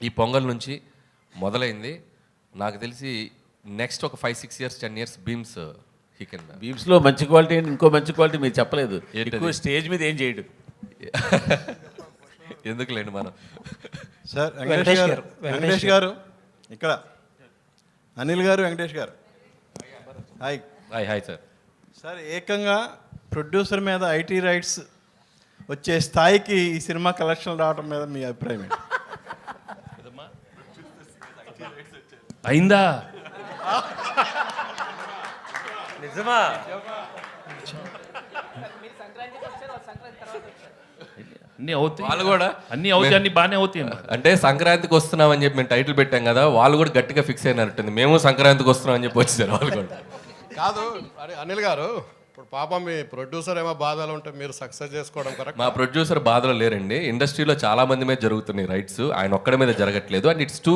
ఈ పొంగల్ నుంచి మొదలైంది. నాకు తెలిసి నెక్స్ట్ ఒక five six years ten years beams he can బీమ్స్లో మంచి క్వాలిటీ ఇంకో మంచి క్వాలిటీ మీరు చెప్పలేదు? ఎక్కువ స్టేజ్ మీద ఏం చేయడు. ఎందుకులేండి మనం? సార్ వెంకటేష్ గారు వెంకటేష్ గారు. ఇక్కడ. Anil garu Venkatesh garu. Hi hi hi sir sir ఏకంగా ప్రొడ్యూసర్ మీద ఐటీ రైట్స్ వచ్చే స్థాయికి ఈ సినిమా కలెక్షన్ రావడం మీద మీ అభిప్రాయం ఏంటి? అయిందా? నిజమా? అన్ని అవుతాయి. వాళ్ళు కూడా అన్ని అవుతాయి అన్ని బాగానే అవుతాయి. అంటే సంక్రాంతికి వస్తున్నాం అని చెప్పి మేము టైటిల్ పెట్టాం కదా వాళ్ళు కూడా గట్టిగా ఫిక్స్ అయినట్టుంది. మేము సంక్రాంతికి వస్తున్నాం అని చెప్పి వచ్చేసారు వాళ్ళు కూడా. కాదు అరే అనిల్ గారు ఇప్పుడు పాపం మీ ప్రొడ్యూసర్ ఏమో బాధలు ఉంటే మీరు సక్సెస్ చేసుకోవడం కరెక్ట్ మా ప్రొడ్యూసర్ బాధలో లేరండి. ఇండస్ట్రీలో చాలా మంది మీద జరుగుతున్నాయి రైట్స్ ఆయన ఒక్కడి మీద జరగట్లేదు. అండ్ ఇట్స్ టూ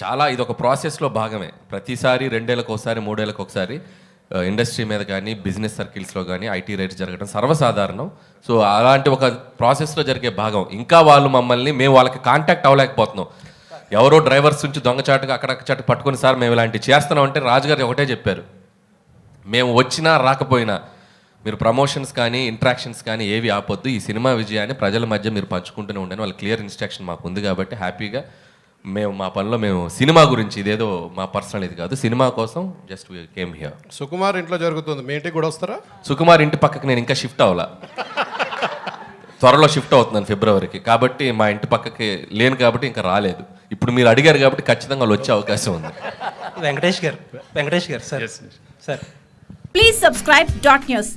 చాలా ఇది ఒక ప్రాసెస్లో భాగమే. ప్రతిసారి రెండేళ్ళకి ఒకసారి మూడేళ్ళకి ఒకసారి ఇండస్ట్రీ మీద కానీ బిజినెస్ సర్కిల్స్లో కానీ ఐటీ రేట్ జరగడం సర్వసాధారణం. సో అలాంటి ఒక ప్రాసెస్లో జరిగే భాగం. ఇంకా వాళ్ళు మమ్మల్ని మేము వాళ్ళకి కాంటాక్ట్ అవ్వలేకపోతున్నాం. ఎవరో డ్రైవర్స్ నుంచి దొంగచాటుగా అక్కడ చాటు పట్టుకుని సార్ మేము ఇలాంటివి చేస్తున్నాం అంటే రాజుగారు ఒకటే చెప్పారు. మేము వచ్చినా రాకపోయినా మీరు ప్రమోషన్స్ కానీ ఇంట్రాక్షన్స్ కానీ ఏవి ఆపొద్దు. ఈ సినిమా విజయాన్ని ప్రజల మధ్య మీరు పంచుకుంటూనే ఉండండి. వాళ్ళ క్లియర్ ఇన్స్ట్రక్షన్ మాకు ఉంది కాబట్టి హ్యాపీగా మేము మా పనిలో మేము సినిమా గురించి ఇదేదో మా పర్సనల్ ఇది కాదు. సినిమా కోసం జస్ట్ కేమ్ హియర్ సుకుమార్ ఇంట్లో జరుగుతుంది. మీ ఇంటికి కూడా వస్తారా? సుకుమార్ ఇంటి పక్కకి నేను ఇంకా షిఫ్ట్ అవ్వాలా. త్వరలో షిఫ్ట్ అవుతున్నాను ఫిబ్రవరికి. కాబట్టి మా ఇంటి పక్కకి లేను కాబట్టి ఇంకా రాలేదు. ఇప్పుడు మీరు అడిగారు కాబట్టి ఖచ్చితంగా వాళ్ళు వచ్చే అవకాశం ఉంది. Venkatesh garu Venkatesh garu sir sir. Please subscribe dot news.